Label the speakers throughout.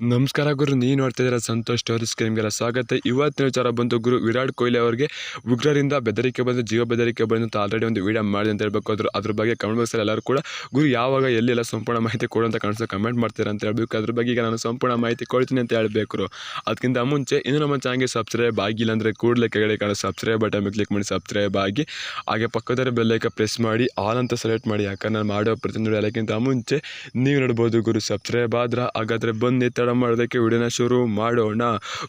Speaker 1: ನಮಸ್ಕಾರ ಗುರು ನೀವು ನೋಡ್ತಾ ಇದ್ದೀರಾ ಸಂತೋಷ್ ಸ್ಟೋರೀಸ್ ನಿಮಗೆಲ್ಲ ಸ್ವಾಗತ. ಇವತ್ತಿನ ವಿಚಾರ ಬಂತು ಗುರು, ವಿರಾಟ್ ಕೊಹ್ಲಿ ಅವರಿಗೆ ಉಗ್ರರಿಂದ ಬೆದರಿಕೆ ಬಂದು, ಜೀವ ಬೆದರಿಕೆ ಬಂದು ಅಂತ ಆಲ್ರೆಡಿ ಒಂದು ವೀಡಿಯೋ ಮಾಡಿದೆ ಅಂತ ಹೇಳ್ಬೇಕು. ಅದ್ರ ಅದ್ರ ಬಗ್ಗೆ ಕಮೆಂಟ್ ಬಾಕ್ಸಲ್ಲಿ ಎಲ್ಲರೂ ಕೂಡ ಗುರು, ಯಾವಾಗ ಎಲ್ಲೆಲ್ಲ ಸಂಪೂರ್ಣ ಮಾಹಿತಿ ಕೊಡೋ ಅಂತ ಕಾಣಿಸ್ತಾ ಕಮೆಂಟ್ ಮಾಡ್ತೀರಾ ಅಂತ ಹೇಳ್ಬೇಕು. ಅದ್ರ ಬಗ್ಗೆ ಈಗ ನಾನು ಸಂಪೂರ್ಣ ಮಾಹಿತಿ ಕೊಡ್ತೀನಿ ಅಂತ ಹೇಳ್ಬೇಕು ಅದಕ್ಕಿಂತ ಮುಂಚೆ ಇನ್ನು ನಮ್ಮ ಚಾನಲ್ಗೆ ಸಬ್ಸ್ಕ್ರೈಬ್ ಆಗಿಲ್ಲ ಅಂದರೆ ಕೂಡಲೇ ಕೆಳಗಡೆ ಕಾಣೋ ಸಬ್ಸ್ಕ್ರೈಬ್ ಬಟನ್ ಕ್ಲಿಕ್ ಮಾಡಿ ಸಬ್ಸ್ಕ್ರೈಬ್ ಆಗಿ, ಹಾಗೆ ಪಕ್ಕದಲ್ಲಿ ಬೆಲ್ಲೈಕ ಪ್ರೆಸ್ ಮಾಡಿ ಆಲ್ ಅಂತ ಸೆಲೆಕ್ಟ್ ಮಾಡಿ, ಯಾಕಂದ್ರೆ ನಾನು ಮಾಡೋ ಪ್ರತಿನಿಧಿ ಎಲ್ಲಕ್ಕಿಂತ ಮುಂಚೆ ನೀವು ನೋಡ್ಬೋದು ಗುರು ಸಬ್ಸ್ಕ್ರೈಬ್ ಆದ್ರೆ ಹಾಗಾದ್ರೆ ಬನ್ನಿ ತಡ ಮಾಡೋದಕ್ಕೆ ವಿಡಿಯೋನ ಶುರು ಮಾಡೋಣ.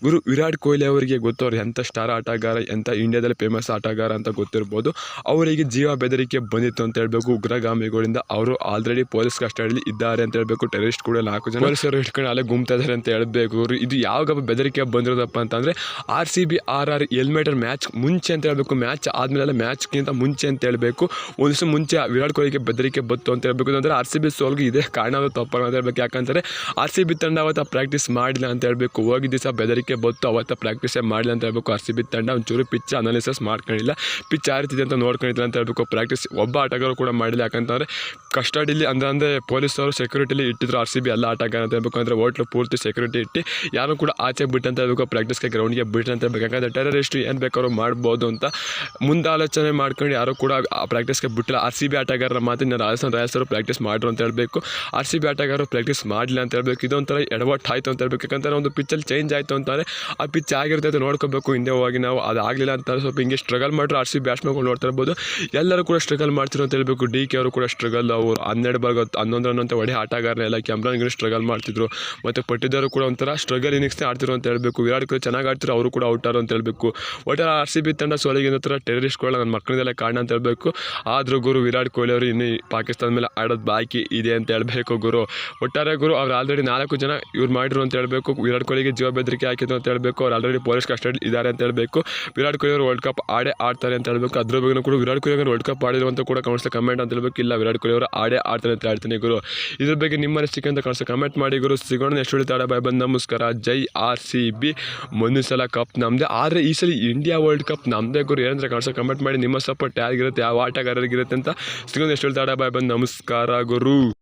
Speaker 1: ಗುರು ವಿರಾಟ್ ಕೊಹ್ಲಿ ಅವರಿಗೆ ಗೊತ್ತವ್ರು ಎಂಥ ಸ್ಟಾರ್ ಆಟಗಾರ ಎಂಥ ಇಂಡಿಯಾದಲ್ಲಿ ಫೇಮಸ್ ಆಟಗಾರ ಅಂತ ಗೊತ್ತಿರ್ಬೋದು. ಅವರಿಗೆ ಜೀವ ಬೆದರಿಕೆ ಬಂದಿತ್ತು ಅಂತ ಹೇಳಬೇಕು. ಉಗ್ರಗಾಮಿಗಳಿಂದ ಅವರು ಆಲ್ರೆಡಿ ಪೊಲೀಸ್ ಕಸ್ಟಡಿಯಲ್ಲಿ ಇದ್ದಾರೆ ಅಂತ ಹೇಳಬೇಕು. ಟೆರರಿಸ್ಟ್ ಕೂಡ ನಾಲ್ಕು ಜನ ಪೊಲೀಸರು ಹಿಡ್ಕೊಂಡು ಅಲ್ಲೇ ಗುಮ್ತಾ ಇದ್ದಾರೆ ಅಂತ ಹೇಳಬೇಕು. ಗುರು, ಇದು ಯಾವಾಗ ಬೆದರಿಕೆ ಬಂದಿರೋದಪ್ಪ ಅಂತಂದರೆ R C B R R eliminator match ಮುಂಚೆ ಅಂತ ಹೇಳಬೇಕು. ಮ್ಯಾಚ್ ಆದಮೇಲೆ ಮ್ಯಾಚ್ಗಿಂತ ಮುಂಚೆ ಅಂತ ಹೇಳಬೇಕು. ಒಂದು ದಿವಸ ಮುಂಚೆ ವಿರಾಟ್ ಕೊಹ್ಲಿಗೆ ಬೆದರಿಕೆ ಬತ್ತು ಅಂತ ಹೇಳಬೇಕು. ಅಂದರೆ ಆರ್ ಸಿ ಬಿ ಸೋಲ್ಗೆ ಇದೇ ಕಾರಣ ತಪ್ಪ ಅಂತ ಹೇಳ್ಬೇಕು. ಯಾಕಂದರೆ ಆರ್ ಸಿ ಬಿ ತಂಡ ಅವತ್ತು ಪ್ರಾಕ್ಟೀಸ್ ಮಾಡಿಲ್ಲ ಅಂತ ಹೇಳಬೇಕು. ಹೋಗಿ ದಿವಸ ಬೆದರಿಕೆ ಬಂತು ಅವತ್ತು ಪ್ರಾಕ್ಟೀಸೇ ಮಾಡಿಲ್ಲ ಅಂತ ಹೇಳಬೇಕು. ಆರ್ ಸಿ ಬಿ ತಂಡ ಒಂಚೂರು ಪಿಚ್ ಅನಾಲಿಸಸ್ ಮಾಡ್ಕೊಂಡಿಲ್ಲ. ಪಿಚ್ ಆರ್ತಿದೆ ಅಂತ ನೋಡ್ಕೊಂಡಿಲ್ಲ ಅಂತ ಹೇಳಬೇಕು. ಪ್ರಾಕ್ಟೀಸ್ ಒಬ್ಬ ಆಟಗಾರ ಕೂಡ ಮಾಡಿಲ್ಲ. ಯಾಕಂತಂದರೆ ಕಸ್ಟಡಿಲಿ ಅಂದರೆ ಅಂದರೆ ಪೊಲೀಸರು ಸೆಕ್ಯೂರಿಟಿಲಿ ಇಟ್ಟಿದ್ರು ಆರ್ ಸಿ ಬಿ ಎಲ್ಲ ಆಟಗಾರ ಅಂತ ಹೇಳಬೇಕು. ಅಂದರೆ ಹೋಟ್ಲು ಪೂರ್ತಿ ಸೆಕ್ಯೂರಿಟಿ ಇಟ್ಟು ಯಾರು ಕೂಡ ಆಚೆ ಬಿಟ್ಟು ಅಂತ ಹೇಳ್ಬೇಕು. ಪ್ರಾಕ್ಟೀಸ್ಗೆ ಗ್ರೌಂಡ್ಗೆ ಬಿಟ್ಟು ಅಂತ ಹೇಳ್ಬೇಕು. ಯಾಕಂದರೆ ಟೆರರಿಸ್ಟ್ ಏನು ಬೇಕಾದ್ರೂ ಮಾಡ್ಬೋದು ಅಂತ ಮುಂದಾಲೋಚನೆ ಮಾಡ್ಕೊಂಡು ಯಾರು ಕೂಡ ಆ ಪ್ರಾಕ್ಟೀಸ್ಗೆ ಬಿಟ್ಟಿಲ್ಲ. ಆರ್ ಸಿ ಬಿ ಆಟಗಾರರ ರಾಜಸ್ಥಾನ್ ರಾಯಲ್ಸ್ ಅವರು ಪ್ರಾಕ್ಟೀಸ್ ಮಾಡ್ರು ಅಂತ ಹೇಳಬೇಕು. ಆರ್ ಸಿ ಬಿ ಆಟಗಾರರು ಪ್ರಾಕ್ಟೀಸ್ ಮಾಡಲಿಲ್ಲ ಅಂತ ಹೇಳಬೇಕು. ಇದೊಂಥರ ಎಡವಟ್ಟು ಆಯಿತು ಅಂತ ಹೇಳ್ಬೇಕು. ಯಾಕಂದರೆ ಒಂದು ಪಿಚ್ಚಲ್ಲಿ ಚೇಂಜ್ ಆಯಿತು ಅಂತಾರೆ ಆ ಪಿಚ್ ಆಗಿರ್ತೈತೆ ನೋಡ್ಕೋಬೇಕು. ಹಿಂದೆ ಹೋಗಿ ನಾವು ಅದು ಆಗಲಿಲ್ಲ ಅಂತ ಸ್ವಲ್ಪ ಹಿಂಗೆ ಸ್ಟ್ರಗಲ್ ಮಾಡಿದ್ರು. ಆರ್ ಸಿ ಬ್ಯಾಟ್ಸ್ಮನ್ಗಳು ನೋಡ್ತಾ ಇರ್ಬೋದು. ಎಲ್ಲರೂ ಕೂಡ ಸ್ಟ್ರಗಲ್ ಮಾಡ್ತಿರೋ ಅಂತ ಹೇಳ್ಬೇಕು. ಡಿ ಕೆ ಅವರು ಕೂಡ ಸ್ಟ್ರಗಲ್ ಅವರು ಹನ್ನೆರಡು ಬಾಲ್ ಹನ್ನೊಂದು ರನ್ ಅಂತ ಒಳ್ಳೆ ಆಟಗಾರನೇ ಎಲ್ಲ. ಕ್ಯಾಮ್ರಾನ್ಗಳು ಸ್ಟ್ರಗಲ್ ಮಾಡ್ತಿದ್ರು. ಮತ್ತು ಪಟ್ಟಿದ್ದವರು ಕೂಡ ಒಂಥರ ಸ್ಟ್ರಗಲ್ ಇನ್ನಿಂಗ್ಸ್ನೇ ಆಡ್ತಿರೋ ಅಂತ ಹೇಳ್ಬೇಕು. ವಿರಾಟ್ ಕೊಹ್ಲಿ ಚೆನ್ನಾಗಿ ಆಡ್ತಿರೋ ಅವರು ಕೂಡ ಔಟ್ ಅಂತ ಹೇಳ್ಬೇಕು. ಒಟ್ಟಾರೆ ಆರ್ ಸಿ ಬಿ ತಂಡ ಸೋಲಿಗೆ ಟೆರರಿಸ್ಟ್ ಟೆರರಿಸ್ಟ್ಗಳ ನನ್ನ ಮಕ್ಕಳದೆಲ್ಲ ಕಾರಣ ಅಂತ ಹೇಳಬೇಕು. ಆದರೂ ಗುರು ವಿರಾಟ್ ಕೊಹ್ಲಿ ಅವರು ಇನ್ನೂ ಪಾಕಿಸ್ತಾನ ಮೇಲೆ ಆಡೋದು ಬಾಕಿ ಇದೆ ಅಂತ ಹೇಳಬೇಕು ಗುರು. ಒಟ್ಟಾರೆ ಗುರು, ಅವ್ರು ಆಲ್ರೆಡಿ ನಾಲ್ಕು ಜನ ಇವ್ರು ಮಾಡಿರು ಅಂತ ಹೇಳಬೇಕು. ವಿರಾಟ್ ಕೊಹ್ಲಿಗೆ ಜೀವ ಬೆದರಿಕೆ ಹಾಕಿದ್ರು ಅಂತ ಹೇಳಬೇಕು. ಅವ್ರು ಆಲ್ರೆಡಿ ಪೊಲೀಸ್ ಕಸ್ಟಡಿ ಇದ್ದಾರೆ ಅಂತ ಹೇಳಬೇಕು. ವಿರಾಟ್ ಕೊಹ್ಲಿ ಅವರು ವರ್ಲ್ಡ್ ಕಪ್ ಆಡೇ ಆಡ್ತಾರೆ ಅಂತ ಹೇಳಬೇಕು. ಅದ್ರ ಬಗ್ಗೆ ಕೂಡ ವಿರಾಟ್ ಕೊಹ್ಲಿ ಅವರು ವರ್ಲ್ಡ್ ಕಪ್ ಆಡಿದ್ರು ಅಂತ ಕೂಡ ಕಾಣಿಸ್ತಾ ಕಮೆಂಟ್ ಅಂತ ಹೇಳಬೇಕು. ಇಲ್ಲ, ವಿರಾಟ್ ಕೊಹ್ಲಿ ಅವರು ಆಡೇ ಆಡ್ತಾರೆ ಅಂತ ಹೇಳ್ತೀನಿ ಗುರು. ಇದ್ರ ಬಗ್ಗೆ ನಿಮ್ಮ ಅನಿಸಿಕೆ ಅಂತ ಕಾಣಿಸ್ತಾ ಕಮೆಂಟ್ ಮಾಡಿ ಗುರು. ಸಿಗೋಣ ನೆಕ್ಸ್ಟ್ ಉಳಿತಾಡ ಬಾಯ್ ಬಂದು ನಮಸ್ಕಾರ. ಜೈ ಆರ್ ಸಿ ಬಿ ಮುಂದಿನ ಸಲ ಕಪ್ ನಮ್ಮದೇ ಆದರೆ ಈ ಸಲ ಇಂಡಿಯಾ ವರ್ಲ್ಡ್ ಕಪ್ ನಮ್ಮದೇ ಗುರು. ಏನಂದ್ರೆ ಕಾಣಿಸ್ತಾ ಕಮೆಂಟ್ ಮಾಡಿ. ನಿಮ್ಮ ಸಪೋರ್ಟ್ ಯಾರಿಗಿರುತ್ತೆ? ಯಾವ ಆಟಗಾರರಿಗಿರುತ್ತೆ ಅಂತ ಸಿಗೋಣ ನೆಕ್ಸ್ಟ್ ಹೇಳ್ತಾಳೆ ಬಾಯ್ ಬಂದು ನಮಸ್ಕಾರ ಗುರು.